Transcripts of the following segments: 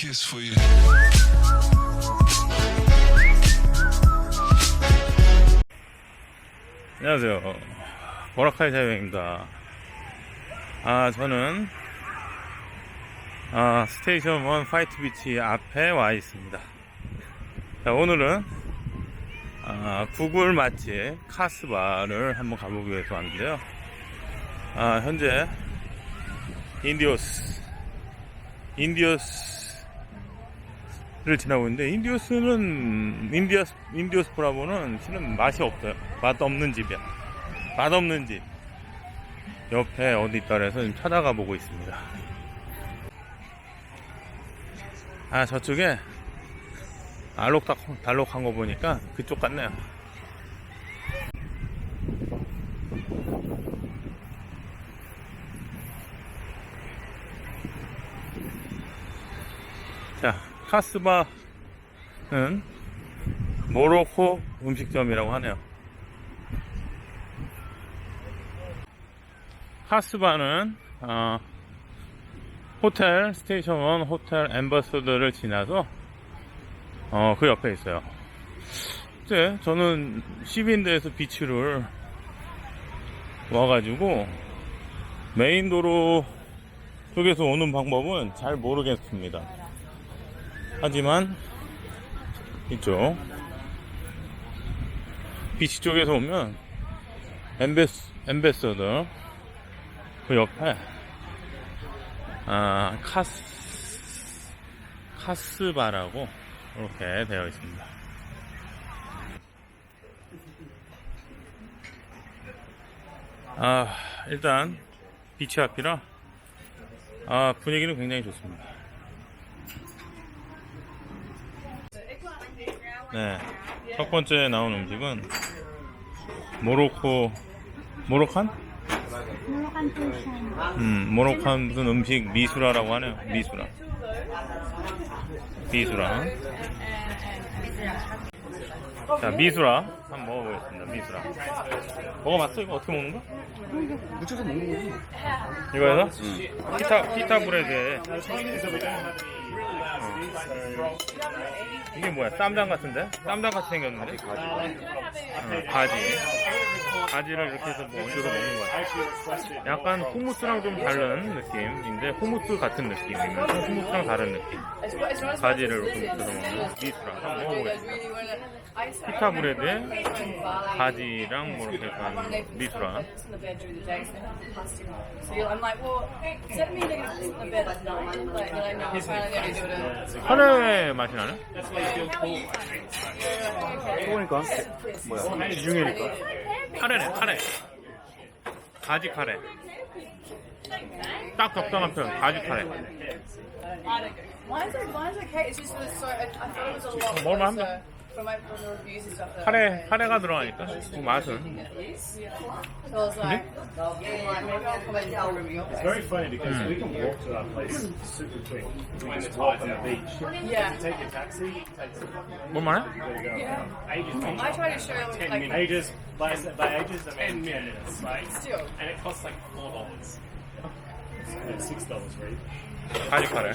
kiss for you. 안녕하세요. 보라카이 자유입니다. 아, 저는, 아, 스테이션 1 화이트 비치 앞에 와 있습니다. 자, 오늘은, 아, 구글 맛집 카스바를 한번 가보기 위해서 왔는데요. 아, 현재, 인디오스, 인디오스, 를 지나고 있는데 인디오스는 인디오스 인디오스 브라보는 실은 맛이 없어요. 맛 없는 집이야. 맛 없는 집. 옆에 어디 있다 그래서 지금 찾아가 보고 있습니다. 아 저쪽에 알록달록 달록한 거 보니까 그쪽 같네요. 자, 카스바는 모로코 음식점이라고 하네요. 카스바는 어, 호텔 스테이션 1 호텔 엠버서더를 지나서 어, 그 옆에 있어요. 이제 저는 시빈대에서 비치를 와가지고 메인 도로 쪽에서 오는 방법은 잘 모르겠습니다. 하지만 이쪽 비치 쪽에서 오면 엠베스 엠베서더 그 옆에 아 카스 카스바라고 이렇게 되어 있습니다. 아 일단 비치 앞이라 아 분위기는 굉장히 좋습니다. 네. 첫 번째 나온 음식은 모로코 모로칸? 모로칸. 음, 모로칸 무슨 음식 미수라라고 하네요. 미수라. 미수라. 자, 미수라 한번 먹어보겠습니다. 미수라. 먹어봤어? 이거 어떻게 먹는 거? 묻혀서 먹는 거지. 이거 해서? 피타, 피타 브레드에. 어. 이게 뭐야? 쌈장 같은데? 쌈장 같이 생겼는데? 어, 가지. 가지를 이렇게 해서 뭐 얹어서 먹는 거야. 약간 후무스랑 좀 다른 느낌인데, 후무스 같은 느낌이면서 후무스랑 다른 느낌. 가지를 이렇게 묻혀서 먹는 미스랑 한번 먹어보겠습니다. 피타 브레드에 가지랑 뭐 이렇게 약간 at 카레 맛이 나네? 그러니까 뭐야? 지중해니까. 카레네, 카레. 가지 카레. 딱 적당한 편, 가지 카레. Mine's, mine's okay. It's just that so, I, I thought it was a lot More closer man. from, my, from the 카레, 카레가 들어가니까 그 맛은. Like. It's very funny because we can walk to that place super quick. We just walk on the beach. Yeah. Take a taxi, it takes 뭘만해? ages. I try to show like Ages, by, by ages, I mean 10 minutes, right? still. And it costs like $4. And $6 for each. 가지 카레.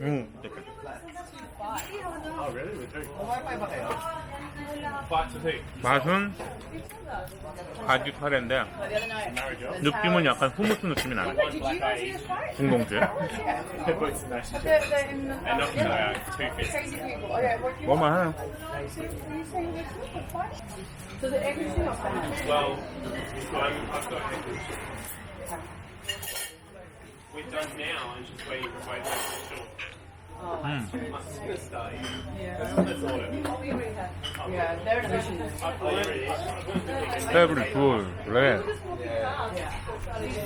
응. oh. 맛은 가지 카레인데 Like the other night. Marriage off. 느낌은 약간 후무스 느낌이 uh, do you 뭐만 got We're done now and just waiting for my short. 음. That's starting. Yeah. That's all it is. Yeah, they're in a mission. 테이블 둘, 넷,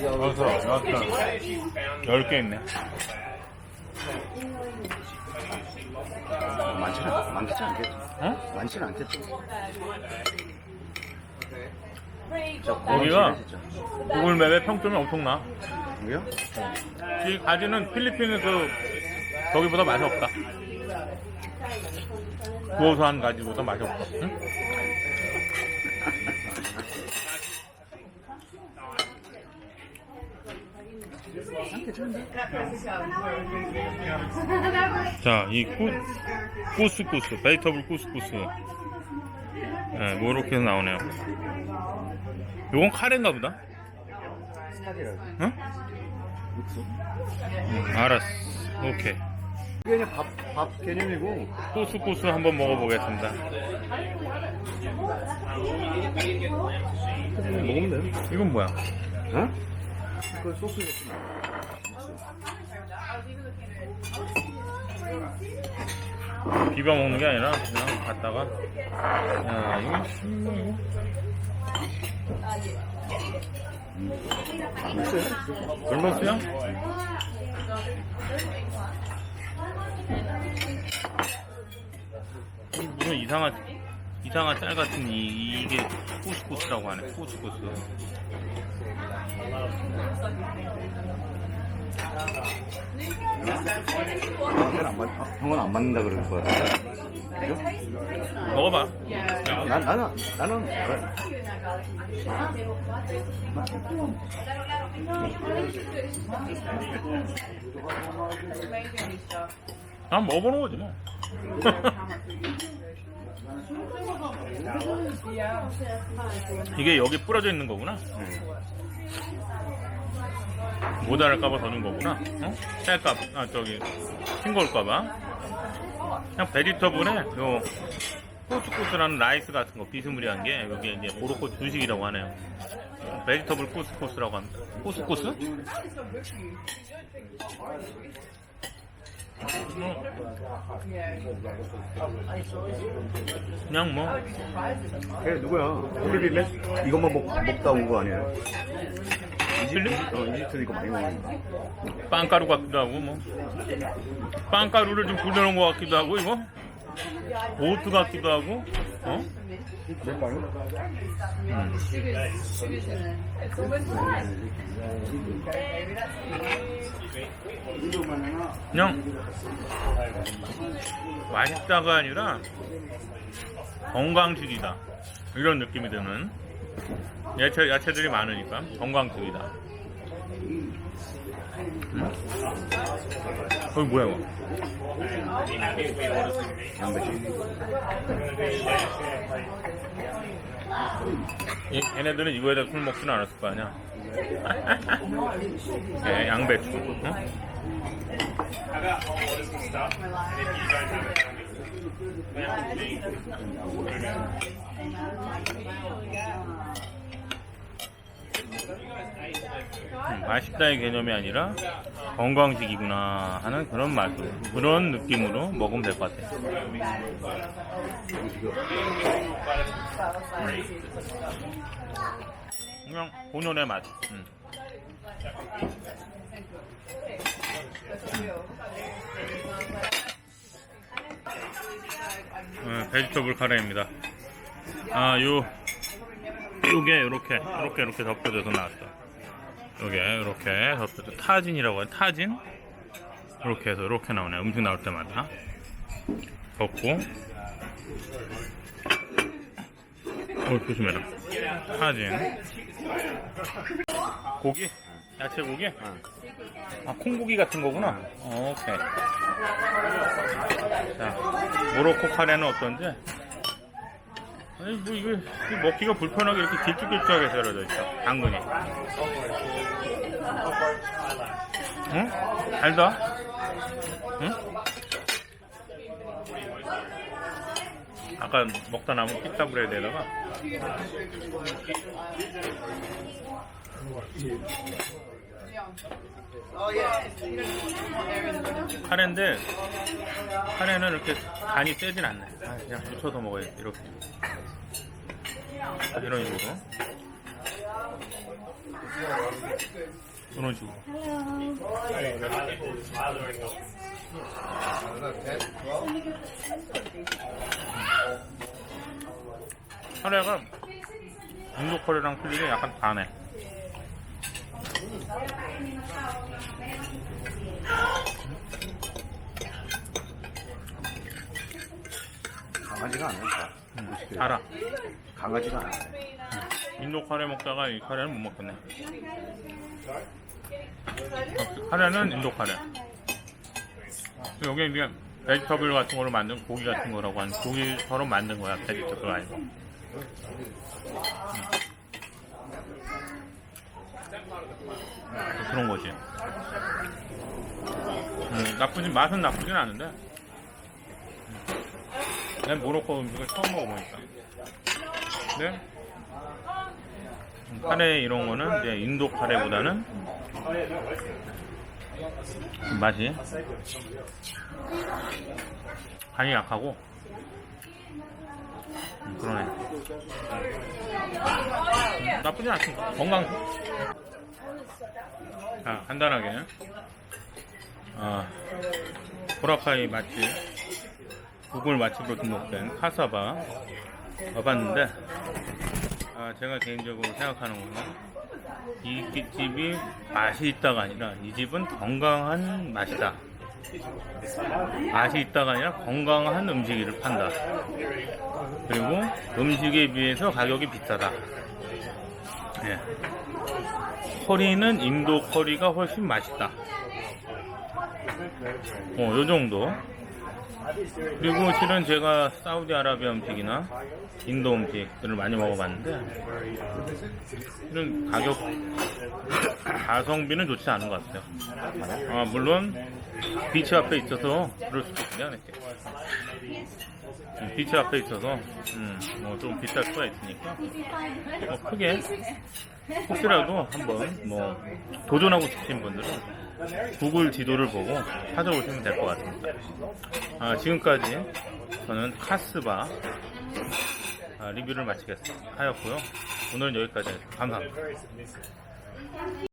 여섯, 여섯, 열개 있네. 많지는 않- 많겠지 않겠지? 어? 많지는 않겠지. 여기가. 구글 맵의 평점이 엄청나. 뭐야? 이 가지는 필리핀에서 저기보다 맛이 없다. 고소한 가지고도 맛이 없어. 응? 자, 이 꾸, 꾸스꾸스, 베이터블 꾸스꾸스. 예, 뭐 이렇게 나오네요. 요건 카레인가 보다. 응? 응, 알았어. 오케이. 이게 그냥 밥, 밥 개념이고. 꾸스꾸스 한번 먹어보겠습니다. 먹으면 돼. 이건 뭐야? 어? 그 소스 같은 비벼 먹는 게 아니라 그냥 갖다가. 야 이거 뭐 이거 별로스야? 무슨 이상한 이상한 짤 같은 이 이게 코스코스라고 하네. 코스코스 형은 안 맞, 형은 안 맞는다 그럴 거야. 먹어봐. 난, 나는, 나는, 그래. 난 먹어보는 거지 뭐. 이게 여기 뿌려져 있는 거구나 모자랄까봐 더준 거구나 어? 짤까 아 저기 싱거울까봐 그냥 베지터블에 요 코스코스라는 라이스 같은 거 비스무리한 게 여기 이제 모로코 주식이라고 하네요 베지터블 코스코스라고 합니다 코스코스? 그냥 뭐 걔 누구야? 필리핀에? 이것만 먹, 먹다 온 거 아니 야? 필립? 어, 이집트 이거 많이 먹는 거. 빵가루 같기도 하고 뭐 빵가루를 좀 굴려놓은 것 같기도 하고 이거 오트 같기도 하고 어? 그냥 맛있다가 아니라 건강식이다 이런 느낌이 드는 야채, 야채들이 많으니까 건강식이다 음? 어 뭐야 이거 이- 얘네들은 이거에다 술 먹지는 않았을 거 아니야 예, 양배추 응? 음, 맛있다의 개념이 아니라 건강식이구나 하는 그런 맛으로 그런 느낌으로 먹으면 될 것 같아요. 음. 그냥 본연의 맛. 음. 음, 베지터블 카레입니다. 아, 요, 요게 요렇게, 요렇게, 이렇게 덮여져서 나왔어. 요게, 요렇게 덮여져. 타진이라고 해요. 타진? 이렇게 해서 이렇게 나오네. 음식 나올 때마다. 덮고. 어, 조심해라. 타진. 고기? 야채 고기? 아, 콩고기 같은 거구나. 어, 오케이. 자, 모로코 카레는 어떤지? 아니, 뭐, 이거 먹기가 불편하게 이렇게 길쭉길쭉하게 썰어져 있어. 당근이. 응? 달다? 응? 아까 먹다 남은 피타브레드에다가 카레인데 카레는 이렇게 간이 세진 않네. 아, 그냥 묻혀서 먹어야지 이렇게 이런 식으로 이런 식으로 카레가 중국 카레랑 틀리게 약간 다네. 강하지가 않아요. 음, 달아. 강하지가 않아요. 인도 카레 먹다가 이 카레는 못 먹겠네. 어, 카레는 인도 카레. 여기 이제 베지터블 같은 거로 만든 고기 같은 거라고 하는 고기처럼 만든 거야. 베지터블 아니고. 음. 그런 거지. 음, 나쁘진 맛은 나쁘진 않은데. 음. 난 모로코 음식을 처음 먹어보니까. 음, 카레 이런 거는 이제 인도 카레보다는 맛이 간이 약하고 음, 그러네. 음, 나쁘진 않습니다. 건강. 아, 간단하게. 아, 보라카이 맛집, 구글 맛집으로 등록된 카사바 와봤는데, 아, 제가 개인적으로 생각하는 거는 이 집이 맛이 있다가 아니라 이 집은 건강한 맛이다. 맛이 있다가 아니라 건강한 음식을 판다. 그리고 음식에 비해서 가격이 비싸다. 예. 커리는 인도 커리가 훨씬 맛있다. 어, 요 정도. 그리고 실은 제가 사우디아라비아 음식이나 인도 음식들을 많이 먹어봤는데 실은 가격 가성비는 좋지 않은 것 같아요. 아, 물론 비치 앞에 있어서 그럴 수도 있긴 하겠지. 음, 비치 앞에 있어서 음, 뭐좀 비쌀 수가 있으니까 뭐 크게 혹시라도 한번 뭐 도전하고 싶으신 분들은 구글 지도를 보고 찾아오시면 될 것 같습니다. 아, 지금까지 저는 카스바 아, 리뷰를 마치겠 하였고요. 오늘은 여기까지 하겠습니다. 감사합니다.